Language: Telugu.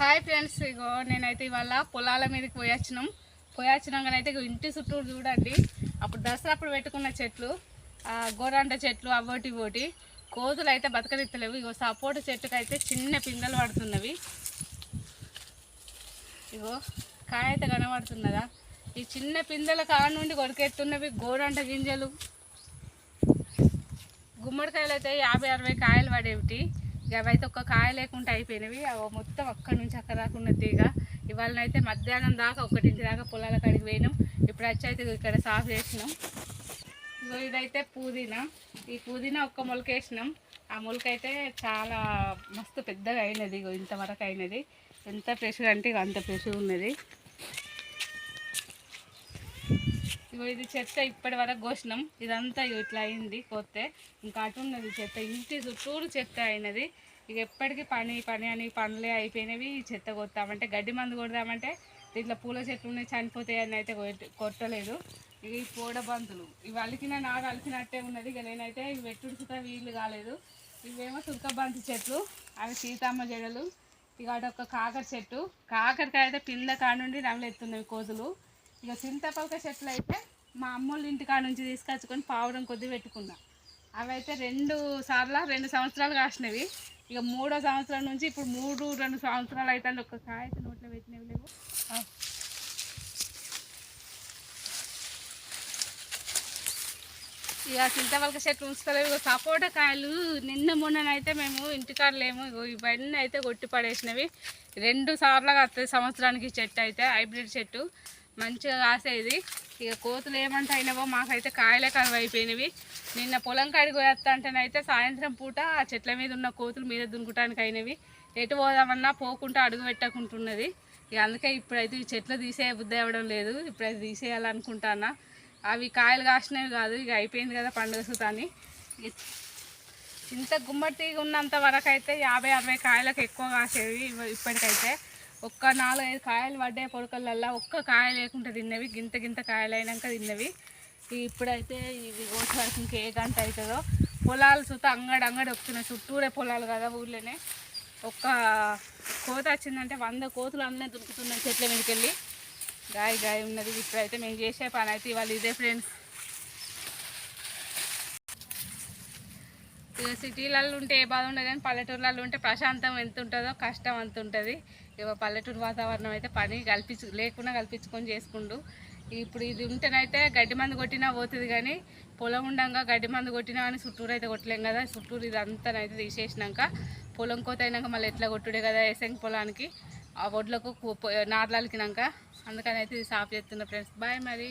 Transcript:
హాయ్ ఫ్రెండ్స్ ఇగో నేనైతే ఇవాళ పొలాల మీదకి పోయొచ్చినాం పోయొచ్చినాక అయితే ఇగో ఇంటి చుట్టూరు చూడండి. అప్పుడు దసరా అప్పుడు పెట్టుకున్న చెట్లు గోరంట చెట్లు అవోటి ఇవోటి కోతులు అయితే బతకనిత్తలేవు ఇగో సపోర్ట్ చెట్టుకు అయితే చిన్న పిందెలు పడుతున్నవి. ఇగో కాయ అయితే కనబడుతున్నదా? ఈ చిన్న పిందెల కాడ నుండి కొరికెత్తున్నవి గోరంట గింజలు. గుమ్మడికాయలు అయితే యాభై అరవై కాయలు పడేవిటి. ఇక అయితే ఒక్క కాయ లేకుండా అయిపోయినవి. అవి మొత్తం అక్కడి నుంచి అక్కడ దాకా తీగ ఇవాళనైతే మధ్యాహ్నం దాకా ఒకటింటి దాకా పొలాల కాడికి పోయినాం. ఇప్పుడు వచ్చి అయితే ఇక్కడ సాఫ్ చేసినాం. ఇగో ఇదైతే పుదీనా. ఈ పుదీనా ఒక్క మొలకేసినాం ఆ మొలక అయితే చాలా మస్తు పెద్దగా అయినది ఇగో ఇంతవరకు అయినది. ఎంత ఫ్రెష్గా అంటే ఇగో అంత ఫ్రెష్గా ఉన్నది. ఇగో ఇది చెత్త ఇప్పటి వరకు కోసినాం. ఇదంతా ఇట్లా అయింది కొత్తే ఇంకా అటున్నది చెత్త ఇంటి చుట్టూరు చెత్త అయినది. ఇక ఎప్పటికీ పని పని అని పనులే అయిపోయినవి చెత్త కొత్తామంటే గడ్డి మందు కొడదామంటే దీంట్లో పూల చెట్లు ఉన్నాయి చనిపోతాయి అని అయితే కొట్ట- కొట్టలేదు. ఇక ఈ పూడ బంతులు ఇవి అలికిన నాడు అలికినట్టే ఉన్నది. ఇక నేనైతే ఇవి వెట్టుడుకుతా వీలు కాలేదు. ఇవేమో తుర్కబంతి చెట్లు అవి సీతమ్మ జడలు ఇక అటొక కాకర చెట్టు. కాకరకాయ అయితే పింద కాడ నుండి నమలెత్తున్నాయి కోతులు. ఇక చింతపలక చెట్లు అయితే మా అమ్మోళ్ళ ఇంటికాడ నుంచి తీసుకొచ్చుకొని పావురం కొద్ది పెట్టుకున్నా. అవైతే రెండు సార్లు రెండు సంవత్సరాలు కాసినవి. ఇక మూడో సంవత్సరం నుంచి ఇప్పుడు మూడు రెండు సంవత్సరాలు అయితే ఒక కాయ అయితే నోట్లో పెట్టినవి లేవు. ఇక చింతపలక చెట్లు ఉంచుతలేవు. ఇక సపోటా కాయలు నిన్న మొన్ననైతే మేము ఇంటికాడ లేము. ఇగో ఇవన్నీ అయితే కొట్టి పడేసినవి. రెండు సార్లు వస్తుంది సంవత్సరానికి చెట్టు అయితే హైబ్రిడ్ చెట్టు. మంచిగా కాసేది. ఇక కోతులు ఏమంటే అయినవో మాకైతే కాయలే కరువు అయిపోయినవి. నిన్న పొలం కాడికి పోయేస్తా అంటేనైతే సాయంత్రం పూట ఆ చెట్ల మీద ఉన్న కోతులు మీద దునుకుటానికి అయినవి. ఎటు పోదామన్నా పోకుండా అడుగు పెట్టకుంటున్నది. ఇక అందుకే ఇప్పుడైతే ఈ చెట్లు తీసే బుద్ధి అవ్వడం లేదు. ఇప్పుడైతే తీసేయాలనుకుంటానా అవి కాయలు కాసినవి కాదు. ఇక అయిపోయింది కదా పండుగ సుతాని ఇంత గుమ్మడి ఉన్నంత వరకు అయితే యాభై అరవై కాయలకు ఎక్కువ కాసేవి ఇప్పటికైతే. ఒక్క నాలుగైదు కాయలు పడ్డాయి పొడకలల్లా. ఒక్క కాయ లేకుండా తిన్నవి. గింత గింత కాయలు అయినాక తిన్నవి ఇప్పుడైతే ఇవి కోసి వరకు ఇంకే గంట అవుతుందో పొలాలు చుట్టూ అంగడి అంగడి వస్తున్నాయి చుట్టూరే పొలాలు కదా ఊళ్ళోనే ఒక్క కోత వచ్చిందంటే వంద కోతులు అన్నీ దొరుకుతున్నాయి చెట్ల మీదకి వెళ్ళి గాయ గాయ ఉన్నది. ఇప్పుడైతే మేము చేసే పని అయితే ఇవాళ ఇదే ఫ్రెండ్స్. ఇక సిటీలలో ఉంటే ఏ బాధ ఉండదు కానీ పల్లెటూర్లలో ఉంటే ప్రశాంతం ఎంత ఉంటుందో కష్టం అంత ఉంటుంది. ఇక పల్లెటూరు వాతావరణం అయితే పని కల్పించు లేకుండా కల్పించుకొని చేసుకుండు. ఇప్పుడు ఇది ఉంటేనైతే గడ్డి మందు కొట్టినా పోతుంది కానీ పొలం ఉండంగా గడ్డి మందు కొట్టినా కానీ చుట్టూరు అయితే కొట్టలేం కదా. చుట్టూరు ఇదంతానైతే తీసేసినాక పొలం కోత అయినాక మళ్ళీ ఎట్లా కొట్టుడే కదా వేసంగి పొలానికి? ఆ వడ్లకు నార్లకినాక అందుకని అయితే ఇది సాఫ్ చేస్తున్నా ఫ్రెండ్స్. బాయ్ మరి.